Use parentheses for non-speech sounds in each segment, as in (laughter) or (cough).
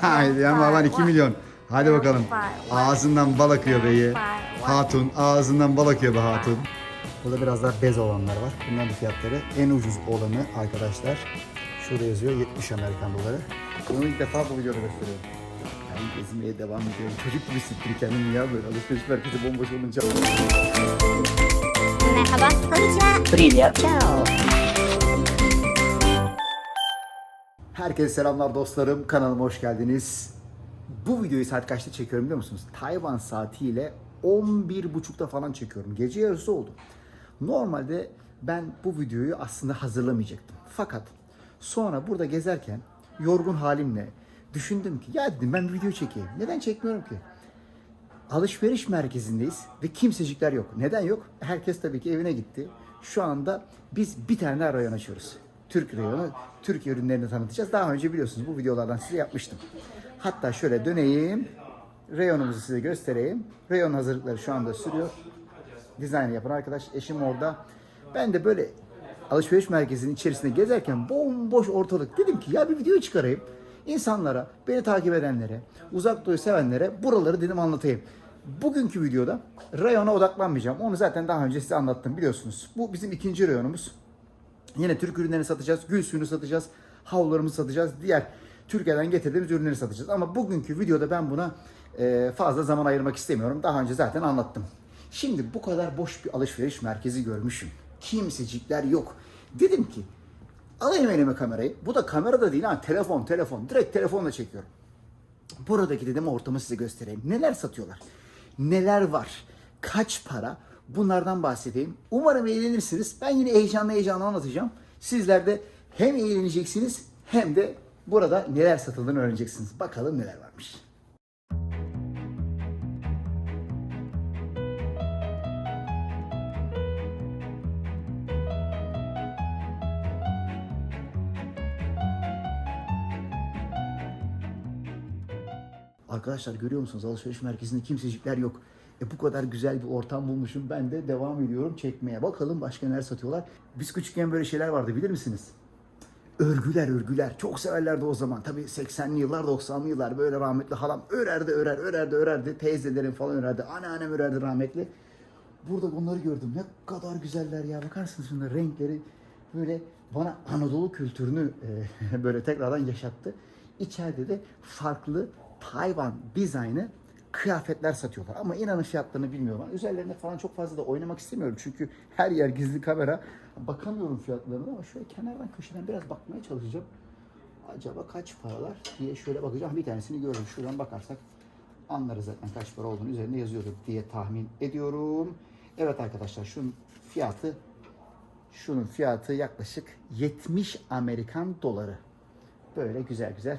Haydi ama aman 2 milyon. Hadi bakalım. Ağzından bal akıyor beyi. Hatun ağzından bal akıyor be hatun. Burada biraz daha bez olanlar var. Bunların fiyatları en ucuz olanı arkadaşlar. Şurada yazıyor 70 Amerikan doları. Bunu ilk defa bu videoda gösteriyorum. Ben gezmeye devam ediyorum. Çocuk gibi siktir kendimi ya böyle alışveriş merkezi bomboş olunca. Merhaba. Konnichiwa. Привет. Ciao. Herkese selamlar dostlarım. Kanalıma hoş geldiniz. Bu videoyu saat kaçta çekiyorum biliyor musunuz? Tayvan saatiyle 11.30'da falan çekiyorum. Gece yarısı oldu. Normalde ben bu videoyu aslında hazırlamayacaktım. Fakat sonra burada gezerken yorgun halimle düşündüm ki ya dedim ben video çekeyim. Neden çekmiyorum ki? alışveriş merkezindeyiz ve kimsecikler yok. Neden yok? Herkes tabii ki evine gitti. Şu anda biz bir tane rayon açıyoruz. Türk reyonu, Türkiye ürünlerini tanıtacağız. Daha önce biliyorsunuz bu videolardan size yapmıştım. Hatta şöyle döneyim. Reyonumuzu size göstereyim. Reyon hazırlıkları şu anda sürüyor. Dizayn yapan arkadaş eşim orada. Ben de böyle alışveriş merkezinin içerisinde gezerken bomboş ortalık. Dedim ki ya bir video çıkarayım. İnsanlara, beni takip edenlere, uzak doğu sevenlere buraları dedim anlatayım. Bugünkü videoda reyona odaklanmayacağım. Onu zaten daha önce size anlattım biliyorsunuz. Bu bizim ikinci reyonumuz. Yine Türk ürünlerini satacağız, gül suyunu satacağız, havlularımızı satacağız, diğer Türkiye'den getirdiğimiz ürünleri satacağız. Ama bugünkü videoda ben buna e, fazla zaman ayırmak istemiyorum. Daha önce zaten anlattım. Şimdi bu kadar boş bir alışveriş merkezi görmüşüm. Kimsecikler yok. Dedim ki alayım elime kamerayı. Bu da kamera da değil ha telefon telefon. Direkt telefonla çekiyorum. Buradaki dedim ortamı size göstereyim. Neler satıyorlar? Neler var? Kaç para? Bunlardan bahsedeyim. Umarım eğlenirsiniz. Ben yine heyecanlı heyecanlı anlatacağım. Sizler de hem eğleneceksiniz hem de burada neler satıldığını öğreneceksiniz. Bakalım neler varmış. Arkadaşlar görüyor musunuz alışveriş merkezinde kimsecikler yok. E bu kadar güzel bir ortam bulmuşum. Ben de devam ediyorum çekmeye. Bakalım başka neler satıyorlar. Biz küçükken böyle şeyler vardı bilir misiniz? Örgüler örgüler. Çok severlerdi o zaman. Tabii 80'li yıllar 90'lı yıllar böyle rahmetli halam örerdi örer örerdi örerdi. Teyzelerim falan örerdi. Anneannem örerdi rahmetli. Burada bunları gördüm. Ne kadar güzeller ya. Bakarsınız şunlar renkleri böyle bana Anadolu kültürünü e, (laughs) böyle tekrardan yaşattı. İçeride de farklı Tayvan dizaynı kıyafetler satıyorlar. Ama inanın fiyatlarını bilmiyorum. Ben üzerlerine falan çok fazla da oynamak istemiyorum. Çünkü her yer gizli kamera. Bakamıyorum fiyatlarına ama şöyle kenardan köşeden biraz bakmaya çalışacağım. Acaba kaç paralar diye şöyle bakacağım. Bir tanesini gördüm. Şuradan bakarsak anlarız zaten kaç para olduğunu üzerinde yazıyordur diye tahmin ediyorum. Evet arkadaşlar şunun fiyatı şunun fiyatı yaklaşık 70 Amerikan doları. Böyle güzel güzel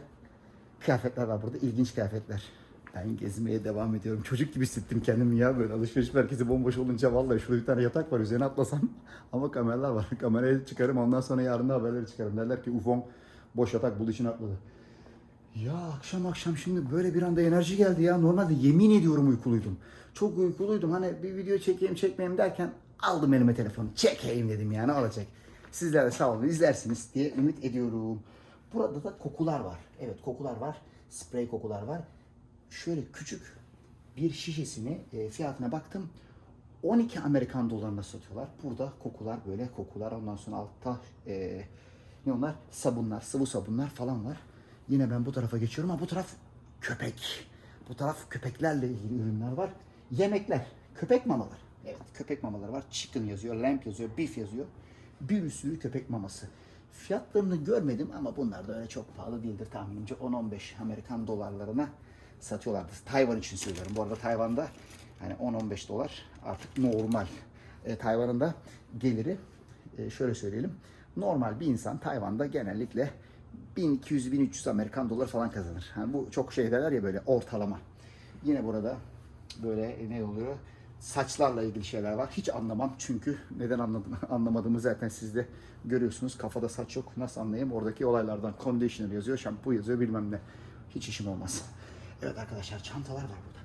kıyafetler var burada. ilginç kıyafetler. Ben gezmeye devam ediyorum. Çocuk gibi hissettim kendimi ya böyle alışveriş merkezi bomboş olunca vallahi şurada bir tane yatak var üzerine atlasam (laughs) ama kameralar var. (laughs) Kamerayı çıkarım ondan sonra yarın da haberleri çıkarım. Derler ki UFO'm boş yatak buldu içine atladı. Ya akşam akşam şimdi böyle bir anda enerji geldi ya. Normalde yemin ediyorum uykuluydum. Çok uykuluydum. Hani bir video çekeyim çekmeyeyim derken aldım elime telefonu. Çekeyim dedim yani olacak. Sizler de sağ olun izlersiniz diye ümit ediyorum. Burada da kokular var. Evet kokular var. Sprey kokular var. Şöyle küçük bir şişesini e, fiyatına baktım. 12 Amerikan dolarına satıyorlar. Burada kokular böyle kokular. Ondan sonra altta e, ne onlar? Sabunlar, sıvı sabunlar falan var. Yine ben bu tarafa geçiyorum ama bu taraf köpek. Bu taraf köpeklerle ilgili ürünler var. Yemekler, köpek mamalar. Evet, köpek mamaları var. Chicken yazıyor, lamb yazıyor, beef yazıyor. Bir sürü köpek maması. Fiyatlarını görmedim ama bunlar da öyle çok pahalı değildir tahminimce 10-15 Amerikan dolarlarına satıyorlardı. Tayvan için söylüyorum. Bu arada Tayvan'da hani 10-15 dolar artık normal. E, Tayvan'ın da geliri e, şöyle söyleyelim. Normal bir insan Tayvan'da genellikle 1200-1300 Amerikan dolar falan kazanır. Yani bu çok şey derler ya böyle ortalama. Yine burada böyle ne oluyor? Saçlarla ilgili şeyler var. Hiç anlamam çünkü neden anladım, (laughs) anlamadığımı zaten siz de görüyorsunuz. Kafada saç yok. Nasıl anlayayım? Oradaki olaylardan conditioner yazıyor, şampu yazıyor bilmem ne. Hiç işim olmaz. Evet arkadaşlar çantalar var burada.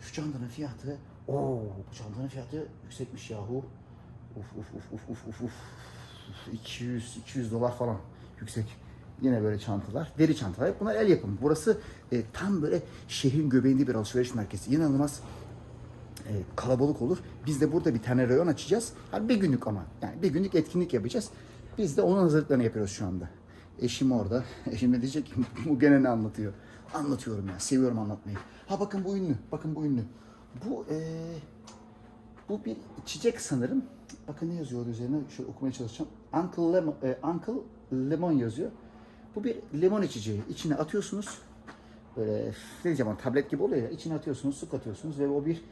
Şu çantanın fiyatı Oo, bu çantanın fiyatı yüksekmiş yahu. Uf uf uf uf uf uf uf. 200 200 dolar falan yüksek. Yine böyle çantalar. Deri çantalar. Bunlar el yapımı. Burası e, tam böyle şehrin göbeğinde bir alışveriş merkezi. İnanılmaz e, kalabalık olur. Biz de burada bir tane reyon açacağız. Yani bir günlük ama. Yani bir günlük etkinlik yapacağız. Biz de onun hazırlıklarını yapıyoruz şu anda. Eşim orada. (laughs) Eşim de diyecek ki bu gene ne anlatıyor? Anlatıyorum ya. Seviyorum anlatmayı. Ha bakın bu ünlü. Bakın bu ünlü. Bu e, bu bir içecek sanırım. Bakın ne yazıyor üzerine. Şöyle okumaya çalışacağım. Uncle Lemon, e, Uncle Lemon yazıyor. Bu bir limon içeceği. İçine atıyorsunuz. Böyle ne diyeceğim tablet gibi oluyor ya. İçine atıyorsunuz, su katıyorsunuz ve o bir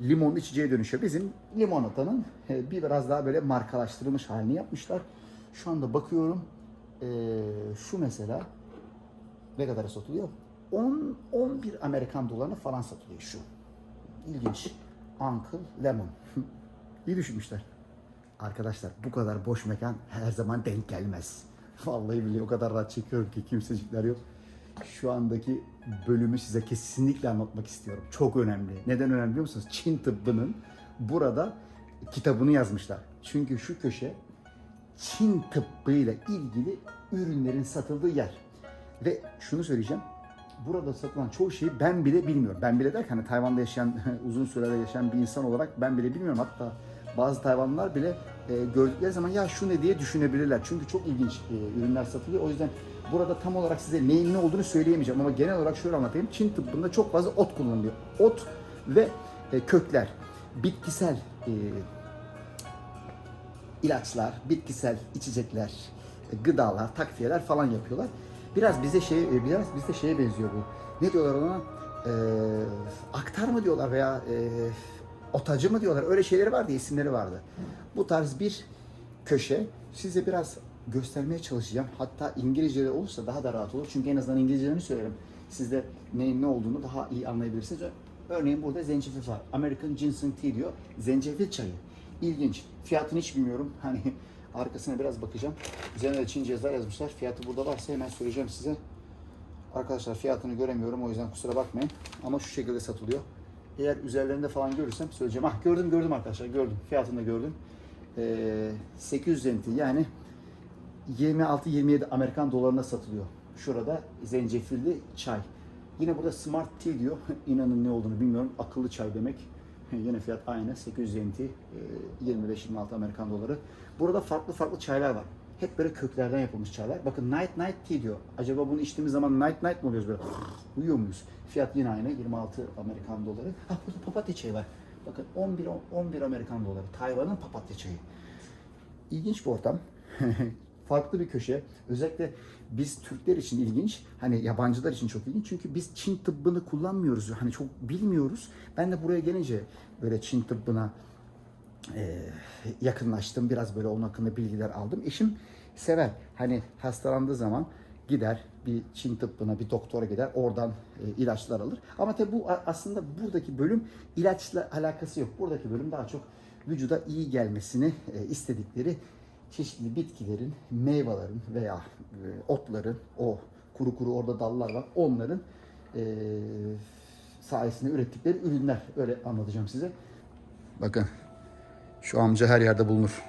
limonlu içeceğe dönüşüyor. Bizim limonatanın e, bir biraz daha böyle markalaştırılmış halini yapmışlar. Şu anda bakıyorum. e, şu mesela ne kadar satılıyor? 10 11 Amerikan dolarına falan satılıyor şu. İlginç. Uncle Lemon. (laughs) İyi düşünmüşler. Arkadaşlar bu kadar boş mekan her zaman denk gelmez. (laughs) Vallahi billahi o kadar rahat çekiyorum ki kimsecikler yok. Şu andaki bölümü size kesinlikle anlatmak istiyorum. Çok önemli. Neden önemli biliyor musunuz? Çin tıbbının burada kitabını yazmışlar. Çünkü şu köşe Çin tıbbıyla ilgili ürünlerin satıldığı yer. Ve şunu söyleyeceğim. Burada satılan çoğu şeyi ben bile bilmiyorum. Ben bile derken hani Tayvan'da yaşayan, (laughs) uzun sürede yaşayan bir insan olarak ben bile bilmiyorum. Hatta bazı Tayvanlılar bile e, gördükleri zaman ya şu ne diye düşünebilirler. Çünkü çok ilginç e, ürünler satılıyor. O yüzden burada tam olarak size neyin ne olduğunu söyleyemeyeceğim. Ama genel olarak şöyle anlatayım. Çin tıbbında çok fazla ot kullanılıyor. Ot ve e, kökler, bitkisel e, ilaçlar, bitkisel içecekler, gıdalar, takviyeler falan yapıyorlar. Biraz bize şey, biraz bizde şeye benziyor bu. Ne diyorlar ona? Ee, aktar mı diyorlar veya e, otacı mı diyorlar? Öyle şeyleri vardı, isimleri vardı. Bu tarz bir köşe. Size biraz göstermeye çalışacağım. Hatta İngilizce'de olursa daha da rahat olur. Çünkü en azından İngilizcelerini söylerim. Siz de neyin ne olduğunu daha iyi anlayabilirsiniz. Örneğin burada zencefil var. American Ginseng Tea diyor. Zencefil çayı. İlginç. Fiyatını hiç bilmiyorum. Hani arkasına biraz bakacağım. Üzerine de Çince yazılar yazmışlar. Fiyatı burada varsa hemen söyleyeceğim size. Arkadaşlar fiyatını göremiyorum o yüzden kusura bakmayın. Ama şu şekilde satılıyor. Eğer üzerlerinde falan görürsem söyleyeceğim. Ah gördüm gördüm arkadaşlar gördüm. Fiyatını da gördüm. Ee, 800 centi yani 26-27 Amerikan dolarına satılıyor. Şurada zencefilli çay. Yine burada Smart Tea diyor. (laughs) İnanın ne olduğunu bilmiyorum. Akıllı çay demek. Yine fiyat aynı. 800 yen e, 25-26 Amerikan doları. Burada farklı farklı çaylar var. Hep böyle köklerden yapılmış çaylar. Bakın Night Night Tea diyor. Acaba bunu içtiğimiz zaman Night Night mı oluyoruz böyle? (laughs) Uyuyor muyuz? Fiyat yine aynı. 26 Amerikan doları. Ha burada papatya çayı var. Bakın 11 11 Amerikan doları. Tayvan'ın papatya çayı. İlginç bir ortam. (laughs) Farklı bir köşe. Özellikle biz Türkler için ilginç. Hani yabancılar için çok ilginç. Çünkü biz Çin tıbbını kullanmıyoruz. Hani çok bilmiyoruz. Ben de buraya gelince böyle Çin tıbbına e, yakınlaştım. Biraz böyle onun hakkında bilgiler aldım. Eşim sever. Hani hastalandığı zaman gider bir Çin tıbbına bir doktora gider oradan e, ilaçlar alır. Ama tabii bu aslında buradaki bölüm ilaçla alakası yok. Buradaki bölüm daha çok vücuda iyi gelmesini e, istedikleri çeşitli bitkilerin, meyvelerin veya e, otların, o kuru kuru orada dallar var, onların e, sayesinde ürettikleri ürünler. Öyle anlatacağım size. Bakın şu amca her yerde bulunur.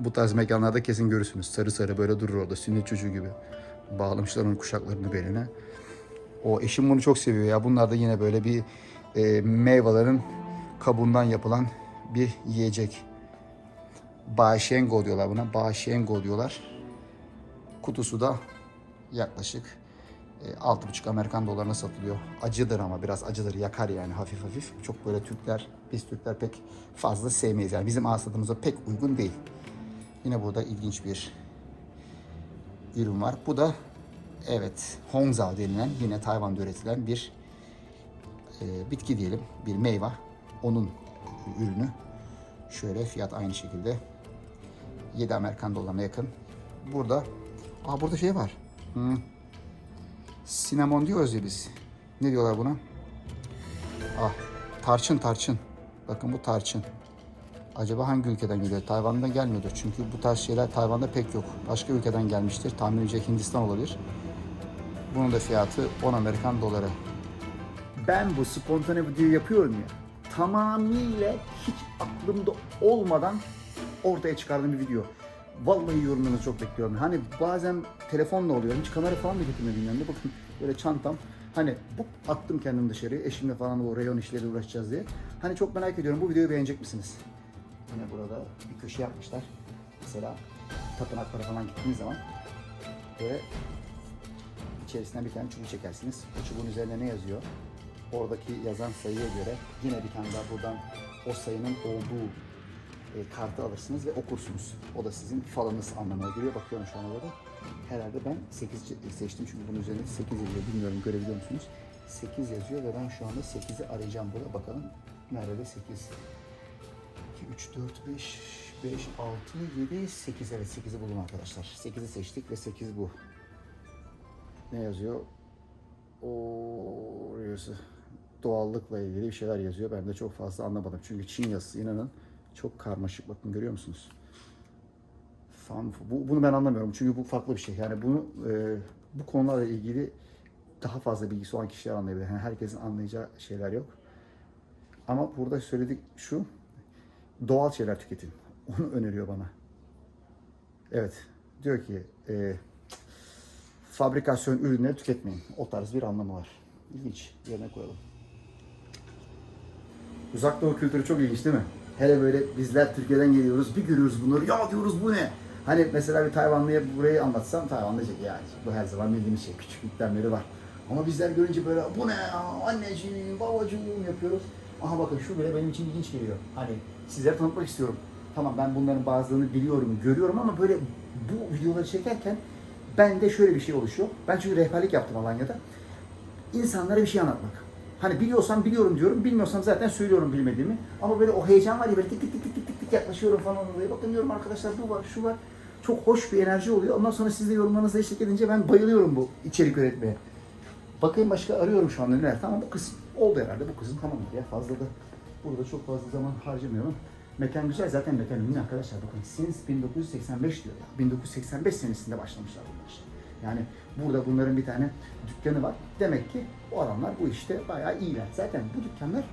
Bu tarz mekanlarda kesin görürsünüz. Sarı sarı böyle durur orada sünnet çocuğu gibi. Bağlamışlar onun kuşaklarını beline. O eşim bunu çok seviyor ya. Bunlar da yine böyle bir e, meyvelerin kabuğundan yapılan bir yiyecek. Bağışengo diyorlar buna. Bağışengo diyorlar. Kutusu da yaklaşık e, 6,5 Amerikan dolarına satılıyor. Acıdır ama biraz acıdır. Yakar yani hafif hafif. Çok böyle Türkler, biz Türkler pek fazla sevmeyiz. Yani bizim ağız tadımıza pek uygun değil. Yine burada ilginç bir ürün var. Bu da evet Hongzao denilen yine Tayvan'da üretilen bir e, bitki diyelim. Bir meyve. Onun ürünü. Şöyle fiyat aynı şekilde 7 Amerikan dolarına yakın. Burada Aa burada şey var. Hı. Sinemon diyoruz ya biz. Ne diyorlar buna? Ah, tarçın tarçın. Bakın bu tarçın. Acaba hangi ülkeden geliyor? Tayvan'dan gelmiyordur. Çünkü bu tarz şeyler Tayvan'da pek yok. Başka ülkeden gelmiştir. Tahminimce Hindistan olabilir. Bunun da fiyatı 10 Amerikan doları. Ben bu spontane videoyu yapıyorum ya. Tamamıyla hiç aklımda olmadan ortaya çıkardığım bir video. Vallahi yorumlarınızı çok bekliyorum. Hani bazen telefonla oluyor. Hiç kamera falan da getirmedim yanımda. Bakın böyle çantam. Hani hop attım kendimi dışarıya. Eşimle falan o reyon işleriyle uğraşacağız diye. Hani çok merak ediyorum. Bu videoyu beğenecek misiniz? Yine burada bir köşe yapmışlar. Mesela tapınaklara falan gittiğiniz zaman böyle içerisinden bir tane çubuğu çekersiniz. O çubuğun üzerine ne yazıyor? Oradaki yazan sayıya göre yine bir tane daha buradan o sayının olduğu e, kartı alırsınız ve okursunuz. O da sizin falınız anlamına geliyor. Bakıyorum şu an orada. Herhalde ben 8 seçtim çünkü bunun üzerinde 8 yazıyor. Bilmiyorum görebiliyor musunuz? 8 yazıyor ve ben şu anda 8'i arayacağım burada. Bakalım nerede 8? 2, 3, 4, 5, 5, 6, 7, 8. Evet 8'i buldum arkadaşlar. 8'i seçtik ve 8 bu. Ne yazıyor? Orası doğallıkla ilgili bir şeyler yazıyor. Ben de çok fazla anlamadım. Çünkü Çin yazısı inanın çok karmaşık. Bakın görüyor musunuz? Fan, bu, bunu ben anlamıyorum. Çünkü bu farklı bir şey. Yani bunu e, bu konularla ilgili daha fazla bilgisi olan kişiler anlayabilir. Yani herkesin anlayacağı şeyler yok. Ama burada söyledik şu. Doğal şeyler tüketin. (laughs) Onu öneriyor bana. Evet. Diyor ki e, fabrikasyon ürünleri tüketmeyin. O tarz bir anlamı var. İlginç. Yerine koyalım. Uzak Doğu kültürü çok ilginç değil mi? Hele böyle bizler Türkiye'den geliyoruz, bir görüyoruz bunları, ya diyoruz bu ne? Hani mesela bir Tayvanlıya burayı anlatsam Tayvanlı diyecek yani bu her zaman bildiğimiz şey, küçüklükten beri var. Ama bizler görünce böyle bu ne ya, anneciğim, babacığım yapıyoruz. Aha bakın şu bile benim için ilginç geliyor. Hani sizlere tanıtmak istiyorum. Tamam ben bunların bazılarını biliyorum, görüyorum ama böyle bu videoları çekerken bende şöyle bir şey oluşuyor. Ben çünkü rehberlik yaptım Alanya'da. İnsanlara bir şey anlatmak. Hani biliyorsam biliyorum diyorum, bilmiyorsam zaten söylüyorum bilmediğimi. Ama böyle o heyecan var ya böyle tık tık tık tık tık tık yaklaşıyorum falan oraya. Bakın diyorum arkadaşlar bu var, şu var. Çok hoş bir enerji oluyor. Ondan sonra siz de yorumlarınızla eşlik edince ben bayılıyorum bu içerik üretmeye. Bakayım başka arıyorum şu anda neler. Tamam bu kısım oldu herhalde. Bu kısım tamam ya fazla da burada çok fazla zaman harcamıyorum. Mekan güzel zaten mekan ünlü arkadaşlar bakın since 1985 diyor ya. 1985 senesinde başlamışlar bunlar. Yani burada bunların bir tane dükkanı var. Demek ki o adamlar bu işte bayağı iyiler. Zaten bu dükkanlar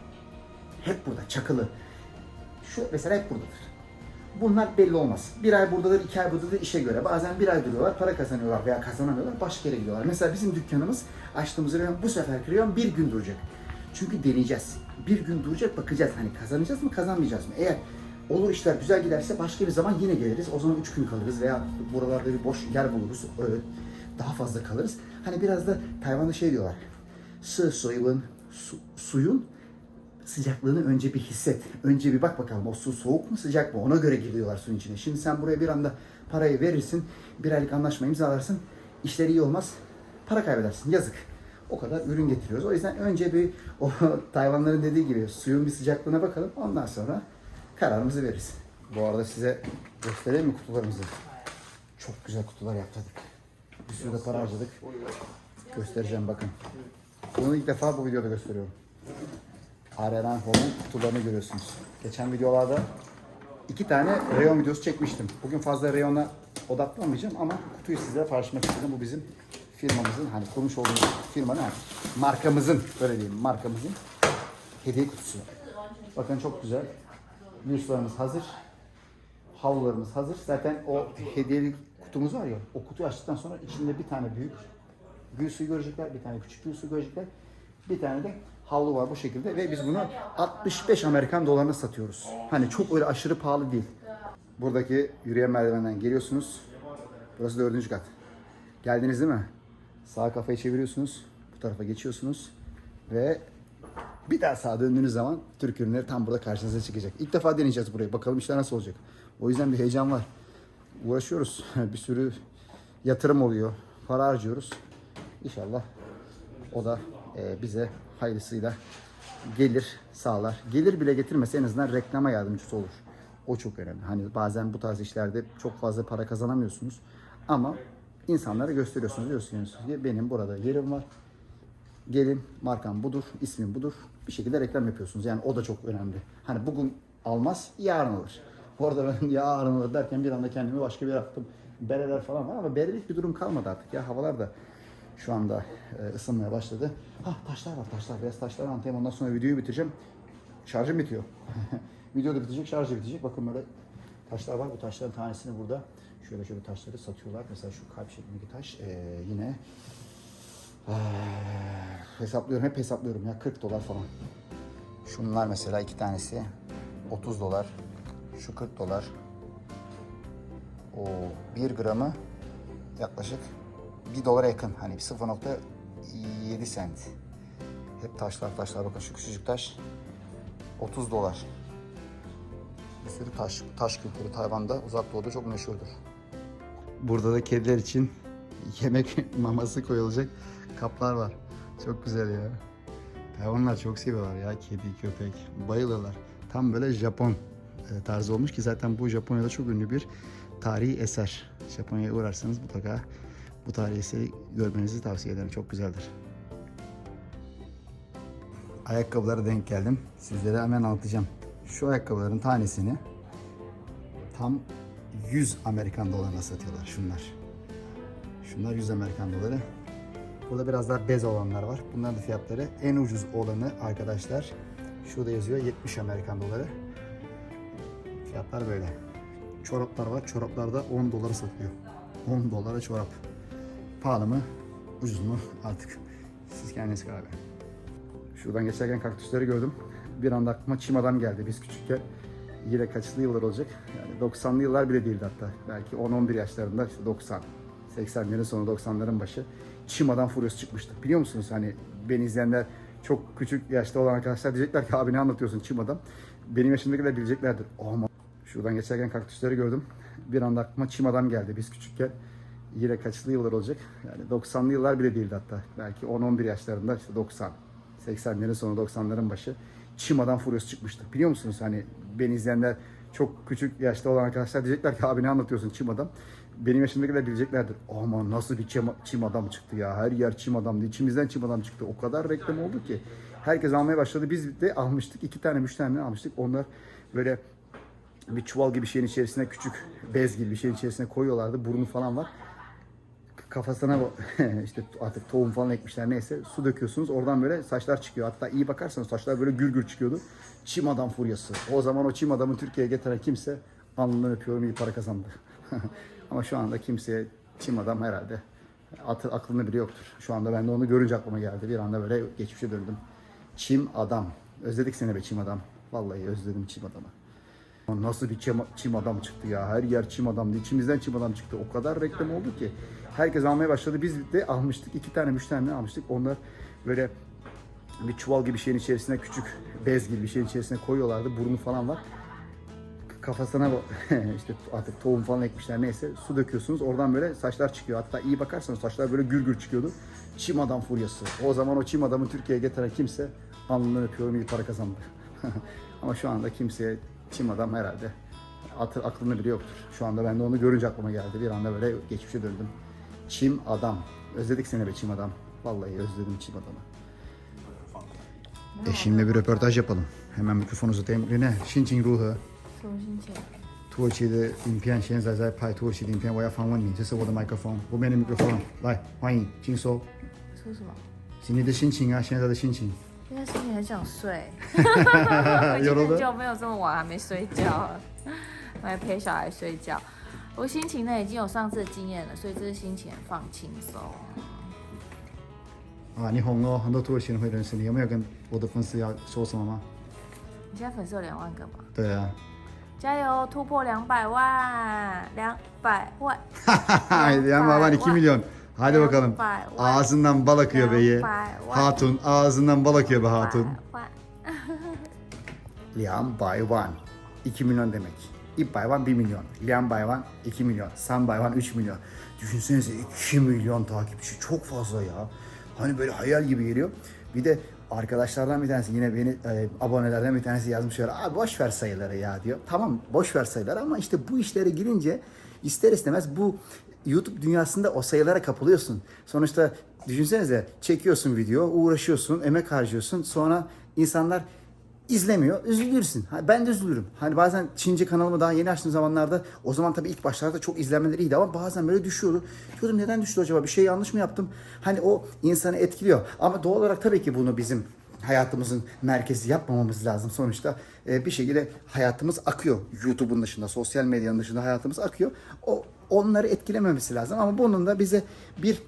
hep burada çakılı. Şu mesela hep buradadır. Bunlar belli olmaz. Bir ay buradadır, iki ay buradadır işe göre. Bazen bir ay duruyorlar, para kazanıyorlar veya kazanamıyorlar, başka yere gidiyorlar. Mesela bizim dükkanımız açtığımız reyon bu sefer reyon bir gün duracak. Çünkü deneyeceğiz. Bir gün duracak, bakacağız. Hani kazanacağız mı, kazanmayacağız mı? Eğer olur işler güzel giderse başka bir zaman yine geliriz. O zaman üç gün kalırız veya buralarda bir boş yer buluruz. Öyle daha fazla kalırız. Hani biraz da Tayvan'da şey diyorlar. Sı suyun, su, suyun sıcaklığını önce bir hisset. Önce bir bak bakalım o su soğuk mu sıcak mı? Ona göre giriyorlar suyun içine. Şimdi sen buraya bir anda parayı verirsin. Bir aylık anlaşma imzalarsın. İşler iyi olmaz. Para kaybedersin. Yazık. O kadar ürün getiriyoruz. O yüzden önce bir o (laughs) Tayvanların dediği gibi suyun bir sıcaklığına bakalım. Ondan sonra kararımızı veririz. Bu arada size göstereyim mi kutularımızı? Çok güzel kutular yaptık. Bir sürü de para harcadık. Göstereceğim bakın. Bunu ilk defa bu videoda gösteriyorum. Arenan Home'un kutularını görüyorsunuz. Geçen videolarda iki tane reyon videosu çekmiştim. Bugün fazla reyona odaklanmayacağım ama kutuyu size paylaşmak istedim. Bu bizim firmamızın hani kurmuş olduğumuz firmanın yani markamızın öyle diyeyim markamızın hediye kutusu. Bakın çok güzel. Virüslerimiz hazır. Havlularımız hazır. Zaten o hediyelik kutumuz var ya o kutuyu açtıktan sonra içinde bir tane büyük gül suyu görecekler, bir tane küçük gül suyu görecekler. Bir tane de havlu var bu şekilde ve biz bunu 65 Amerikan dolarına satıyoruz. Hani çok öyle aşırı pahalı değil. Buradaki yürüyen merdivenden geliyorsunuz. Burası dördüncü kat. Geldiniz değil mi? Sağ kafayı çeviriyorsunuz. Bu tarafa geçiyorsunuz. Ve bir daha sağa döndüğünüz zaman Türk ürünleri tam burada karşınıza çıkacak. İlk defa deneyeceğiz burayı. Bakalım işler nasıl olacak. O yüzden bir heyecan var. Uğraşıyoruz. (laughs) bir sürü yatırım oluyor. Para harcıyoruz. İnşallah o da e, bize hayırlısıyla gelir sağlar. Gelir bile getirmese en azından reklama yardımcısı olur. O çok önemli. Hani bazen bu tarz işlerde çok fazla para kazanamıyorsunuz. Ama insanlara gösteriyorsunuz. Diyorsunuz ki benim burada yerim var. Gelin markam budur, ismim budur. Bir şekilde reklam yapıyorsunuz. Yani o da çok önemli. Hani bugün almaz, yarın alır. Orada ben (laughs) yarın alır derken bir anda kendimi başka bir yere attım. Bereler falan var ama berelik bir durum kalmadı artık ya. Havalar da şu anda e, ısınmaya başladı. Ha taşlar var taşlar. Biraz taşlar anlatayım. Ondan sonra videoyu bitireceğim. Şarjım bitiyor. (laughs) Video da bitecek, şarjı bitecek. Bakın böyle taşlar var. Bu taşların tanesini burada Şöyle şöyle taşları satıyorlar. Mesela şu kalp şeklindeki taş ee, yine ee, hesaplıyorum hep hesaplıyorum ya 40 dolar falan. Şunlar mesela iki tanesi 30 dolar. Şu 40 dolar. O 1 gramı yaklaşık 1 dolara yakın. Hani 0.7 sent. Hep taşlar taşlar bakın şu küçücük taş 30 dolar. Bir sürü taş, taş kültürü Tayvan'da uzak doğuda çok meşhurdur. Burada da kediler için (laughs) yemek maması koyulacak kaplar var. Çok güzel ya. Tayvanlılar çok seviyorlar ya kedi, köpek. Bayılırlar. Tam böyle Japon tarzı olmuş ki zaten bu Japonya'da çok ünlü bir tarihi eser. Japonya'ya uğrarsanız mutlaka bu tarihi eseri görmenizi tavsiye ederim. Çok güzeldir. Ayakkabılara denk geldim. Sizlere hemen anlatacağım. Şu ayakkabıların tanesini tam 100 Amerikan dolarına satıyorlar şunlar. Şunlar 100 Amerikan doları. Burada biraz daha bez olanlar var. Bunların da fiyatları en ucuz olanı arkadaşlar. Şurada yazıyor 70 Amerikan doları. Fiyatlar böyle. Çoraplar var. Çoraplar da 10 dolara satılıyor. 10 dolara çorap. Pahalı mı? Ucuz mu? Artık siz kendiniz karar verin. Şuradan geçerken kaktüsleri gördüm. Bir anda aklıma çim adam geldi biz küçükken. Yine kaçlı yıllar olacak. Yani 90'lı yıllar bile değildi hatta. Belki 10-11 yaşlarında işte 90. 80'lerin sonu 90'ların başı. Çim adam furyası çıkmıştı. Biliyor musunuz hani beni izleyenler çok küçük yaşta olan arkadaşlar diyecekler ki abi ne anlatıyorsun çim adam. Benim yaşımdakiler bileceklerdir. Ama şuradan geçerken kaktüsleri gördüm. Bir anda aklıma çim adam geldi biz küçükken. Yine kaçlı yıllar olacak. Yani 90'lı yıllar bile değildi hatta. Belki 10-11 yaşlarında işte 90. 80'lerin sonu 90'ların başı çim adam furyası çıkmıştı. Biliyor musunuz hani beni izleyenler çok küçük yaşta olan arkadaşlar diyecekler ki abi ne anlatıyorsun çim adam. Benim yaşımdakiler bileceklerdir. Aman nasıl bir çim, adam çıktı ya. Her yer çim adamdı. İçimizden çim adam çıktı. O kadar reklam oldu ki. Herkes almaya başladı. Biz de almıştık. iki tane, tane almıştık. Onlar böyle bir çuval gibi şeyin içerisine küçük bez gibi bir şeyin içerisine koyuyorlardı. Burnu falan var kafasına (laughs) işte artık tohum falan ekmişler neyse su döküyorsunuz oradan böyle saçlar çıkıyor. Hatta iyi bakarsanız saçlar böyle gür gür çıkıyordu. Çim adam furyası. O zaman o çim adamı Türkiye'ye getiren kimse alnından öpüyorum iyi para kazandı. (laughs) Ama şu anda kimseye çim adam herhalde atı, aklında bile yoktur. Şu anda ben de onu görünce aklıma geldi. Bir anda böyle geçmişe döndüm. Çim adam. Özledik seni be çim adam. Vallahi özledim çim adamı. Nasıl bir çim, çim adam çıktı ya. Her yer çim adamdı. İçimizden çim adam çıktı. O kadar reklam oldu ki. Herkes almaya başladı. Biz de almıştık. iki tane, tane almıştık. Onlar böyle bir çuval gibi şeyin içerisine küçük bez gibi bir şeyin içerisine koyuyorlardı. Burnu falan var. Kafasına (laughs) işte artık tohum falan ekmişler neyse su döküyorsunuz. Oradan böyle saçlar çıkıyor. Hatta iyi bakarsanız saçlar böyle gür gür çıkıyordu. Çim adam furyası. O zaman o çim adamı Türkiye'ye getiren kimse alnından öpüyorum iyi para kazandı. (laughs) Ama şu anda kimseye çim adam herhalde atı, aklında bile yoktur. Şu anda ben de onu görünce aklıma geldi. Bir anda böyle geçmişe döndüm. Çim adam. Özledik seni be çim adam. Vallahi özledim çim adamı. Eşimle bir röportaj yapalım. Hemen mikrofonu uzatayım. Rene, 心情如何？什么心情？土耳其的影片现在在拍土耳其的影片，我要访问你，这是我的麦克风，后面的麦克风，来，欢迎，请说，说什么？是你的心情啊，现在的心情。 现在心情很想睡，(laughs) 我已经很久没有这么晚还没睡觉了，我还陪小孩睡觉。我心情呢已经有上次的经验了，所以这次心情很放轻松。啊，你红哦，很多土耳其人会认识你，有没有跟我的粉丝要说什么吗？你现在粉丝有两万个吗？对啊，加油，突破两百万，两百万，(laughs) 两百万2 milyon. Hadi bakalım. Ağzından bal akıyor beyi. Hatun ağzından bal akıyor be hatun. (laughs) Liam Bayvan. 2 milyon demek. İp Bayvan 1 milyon. Liam Bayvan 2 milyon. Sam Bayvan 3 milyon. Düşünsenize 2 milyon takipçi. Çok fazla ya. Hani böyle hayal gibi geliyor. Bir de arkadaşlardan bir tanesi yine beni e, abonelerden bir tanesi yazmış öyle abi boş ver sayıları ya diyor. Tamam boş ver sayıları ama işte bu işlere girince ister istemez bu YouTube dünyasında o sayılara kapılıyorsun. Sonuçta düşünsenize çekiyorsun video, uğraşıyorsun, emek harcıyorsun. Sonra insanlar izlemiyor, üzülürsün. Ben de üzülürüm. Hani bazen Çince kanalımı daha yeni açtığım zamanlarda o zaman tabii ilk başlarda çok izlenmeleri iyiydi ama bazen böyle düşüyordu. Diyordum neden düştü acaba? Bir şey yanlış mı yaptım? Hani o insanı etkiliyor. Ama doğal olarak tabii ki bunu bizim hayatımızın merkezi yapmamamız lazım. Sonuçta e, bir şekilde hayatımız akıyor. YouTube'un dışında, sosyal medyanın dışında hayatımız akıyor. O onları etkilememesi lazım ama bunun da bize bir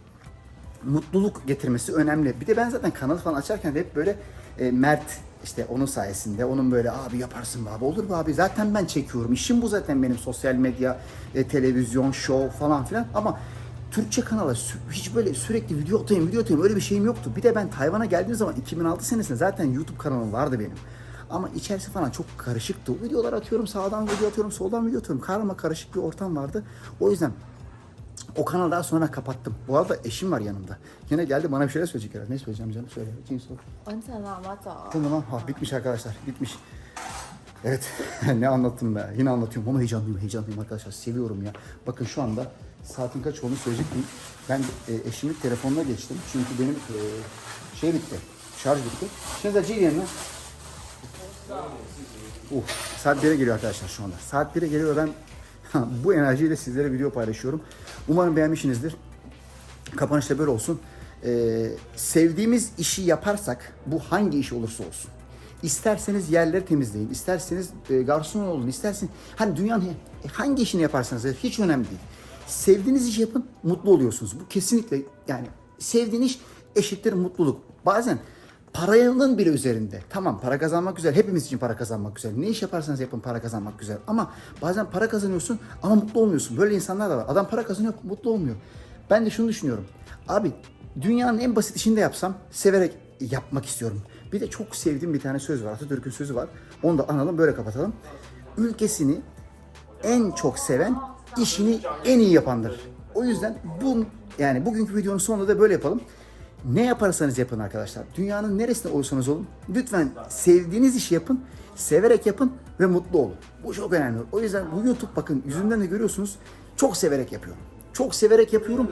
mutluluk getirmesi önemli. Bir de ben zaten kanalı falan açarken de hep böyle e, Mert işte onun sayesinde onun böyle abi yaparsın be abi olur mu abi zaten ben çekiyorum işim bu zaten benim sosyal medya e, televizyon show falan filan ama Türkçe kanala hiç böyle sürekli video atayım video atayım öyle bir şeyim yoktu. Bir de ben Tayvan'a geldiğim zaman 2006 senesinde zaten YouTube kanalım vardı benim. Ama içerisi falan çok karışıktı. Videolar atıyorum sağdan video atıyorum soldan video atıyorum. Karma karışık bir ortam vardı. O yüzden o kanalı daha sonra kapattım. Bu arada eşim var yanımda. Yine geldi bana bir şeyler söyleyecek herhalde. Ne söyleyeceğim canım? Söyle. Kim sor. Tamam. Ha, bitmiş arkadaşlar. Bitmiş. Evet. (laughs) ne anlattım be. Yine anlatıyorum ama heyecanlıyım. Heyecanlıyım arkadaşlar. Seviyorum ya. Bakın şu anda saatin kaç olduğunu söyleyecek miyim? Ben e, eşimin telefonuna geçtim. Çünkü benim e, şey bitti. Şarj bitti. Şimdi de Cilyen'le Uh, saat 1'e geliyor arkadaşlar şu anda. Saat 1'e geliyor ben (laughs) bu enerjiyle sizlere video paylaşıyorum. Umarım beğenmişsinizdir. Kapanışta böyle olsun. Ee, sevdiğimiz işi yaparsak bu hangi iş olursa olsun. İsterseniz yerleri temizleyin, isterseniz e, garson olun, isterseniz hani dünyanın he- hangi işini yaparsanız hiç önemli değil. Sevdiğiniz işi yapın, mutlu oluyorsunuz. Bu kesinlikle yani sevdiğin iş eşittir mutluluk. Bazen paranın bile üzerinde. Tamam para kazanmak güzel. Hepimiz için para kazanmak güzel. Ne iş yaparsanız yapın para kazanmak güzel. Ama bazen para kazanıyorsun ama mutlu olmuyorsun. Böyle insanlar da var. Adam para kazanıyor mutlu olmuyor. Ben de şunu düşünüyorum. Abi dünyanın en basit işini de yapsam severek yapmak istiyorum. Bir de çok sevdiğim bir tane söz var. Atatürk'ün sözü var. Onu da analım böyle kapatalım. Ülkesini en çok seven işini en iyi yapandır. O yüzden bu yani bugünkü videonun sonunda da böyle yapalım. Ne yaparsanız yapın arkadaşlar. Dünyanın neresinde olursanız olun. Lütfen sevdiğiniz işi yapın. Severek yapın ve mutlu olun. Bu çok önemli. O yüzden bu YouTube bakın yüzünden de görüyorsunuz. Çok severek yapıyorum. Çok severek yapıyorum.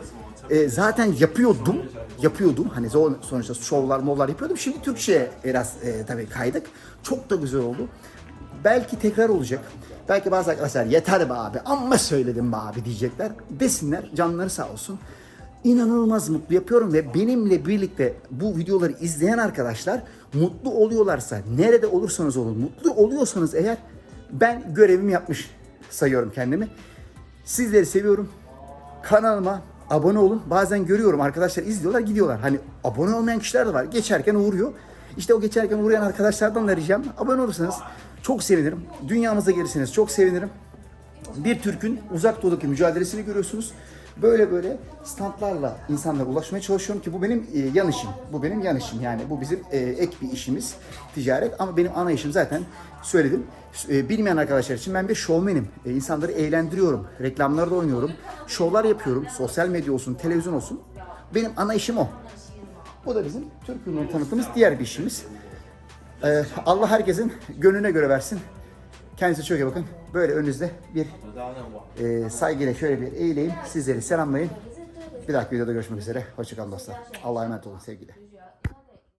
Ee, zaten yapıyordum. Yapıyordum. Hani sonuçta şovlar mollar yapıyordum. Şimdi Türkçe'ye biraz e, tabii kaydık. Çok da güzel oldu. Belki tekrar olacak. Belki bazı arkadaşlar yeter be abi amma söyledim be abi diyecekler. Desinler canları sağ olsun. İnanılmaz mutlu yapıyorum ve benimle birlikte bu videoları izleyen arkadaşlar mutlu oluyorlarsa nerede olursanız olun mutlu oluyorsanız eğer ben görevimi yapmış sayıyorum kendimi. Sizleri seviyorum. Kanalıma abone olun. Bazen görüyorum arkadaşlar izliyorlar gidiyorlar. Hani abone olmayan kişiler de var. Geçerken uğruyor. İşte o geçerken uğrayan arkadaşlardan da ricam abone olursanız çok sevinirim. Dünyamıza gelirseniz çok sevinirim. Bir Türk'ün uzak doğudaki mücadelesini görüyorsunuz. Böyle böyle standlarla insanlara ulaşmaya çalışıyorum ki bu benim e, yan işim. Bu benim yan işim yani bu bizim e, ek bir işimiz ticaret ama benim ana işim zaten söyledim. E, bilmeyen arkadaşlar için ben bir şovmenim. E, insanları eğlendiriyorum. Reklamlarda oynuyorum. Şovlar yapıyorum. Sosyal medya olsun, televizyon olsun. Benim ana işim o. Bu da bizim Türk ürünü tanıtımız diğer bir işimiz. Ee, Allah herkesin gönlüne göre versin. Kendinize çok iyi bakın. Böyle önünüzde bir e, saygıyla şöyle bir eğileyim. Sizleri selamlayın. Bir dahaki videoda görüşmek üzere. Hoşçakalın dostlar. Allah'a emanet olun sevgiyle.